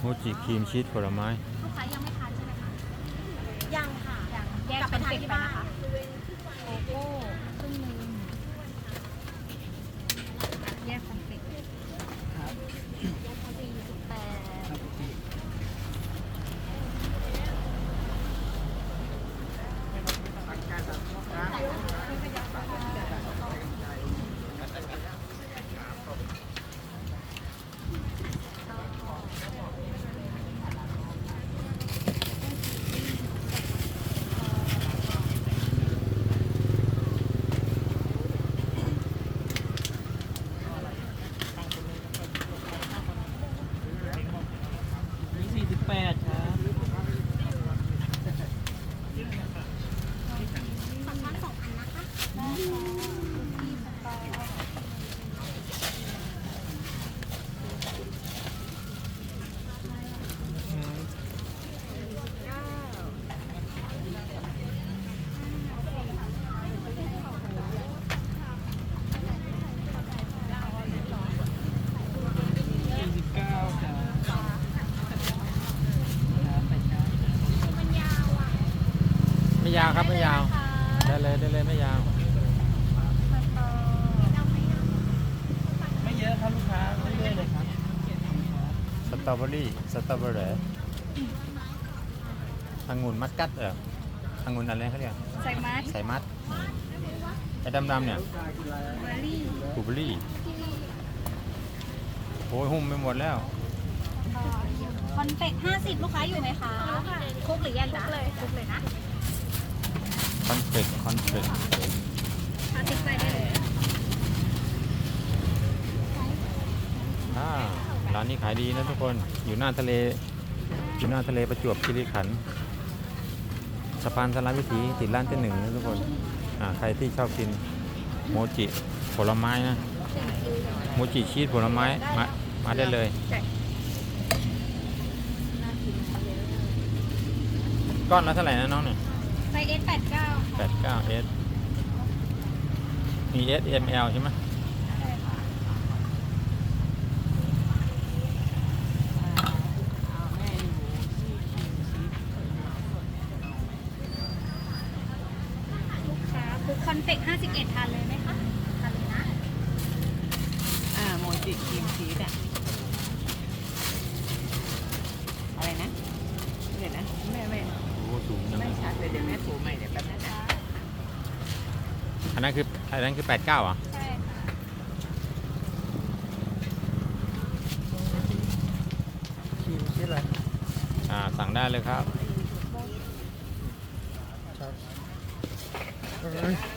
โมจิครีมชีสผลไม้ ลูกค้ายังไม่ทานใช่ไหมคะยังค่ะยังแยกกลับไปทานที่บ้านโกโก้ครึ่งหนึงแยกคอนเฟกต์ ครับ สี่สิบแปด ครับพี่ นี่สี่สิบแปดครับ ขอช้อนสองอันนะคะ สี่สิบเก้าครับครับ ไม่ยาวครับไม่ยาว ได้เลยได้เลยไม่ยาว ไม่เยอะค รับลูกค้าเรื่อยๆเลยครับสตรอเบอรี่สตรอเบอรี่องุ่นมัดกัดเออองุ่นอะไรเขาเรียกใส่มัดใส่มัดไอ้ดำๆเนี่ยเบอร์รี่บลูเบอรี่โอ้ยหุ้มไปหมดแล้ว คอนเฟกต์ห้าสิบลูกค้าอยู่ไหมคะคุกหรือแยกคุกเลยคุกเลยนะคอนเฟกคอนเฟกทานติ๊กไปได้เลย อ่าร้านนี้ขายดีนะทุกคนอยู่หน้าทะเลอยู่หน้าทะเลประจวบคีรีขันธ์สะพานสารวิถีติดร้านเต้นหนึ่งนะทุกคนอ่าใครที่ชอบกินโมจิผลไม้นะโมจิชีสผลไม้มามาได้เลย ก้อนละเท่าไหร่นะน้องเนี่ยไซส์เอสแปดเก้าแปดเก้าเอสมีเอสเอ็มเอลใช่ไหม แม่อยู่ที่คิงซี ลูก ค้าคุกคอนเฟกต์ห้าสิบเอ็ดทานเลยไหมคะ ทานเลยนะ อ่าโมจิครีมชีสอะอะไรนะเดี๋ยวนะไม่ไม่โอ้สูงจังไม่ชัดเลยเดี๋ยวแม่ถูใหม่เดี๋ยวแป๊บนึงนะอันนั้นคืออันนั้นคือแปดเก้าอะใช่ค่ะคิงซีอะไรอ่าสั่งได้เลยครับ ครับ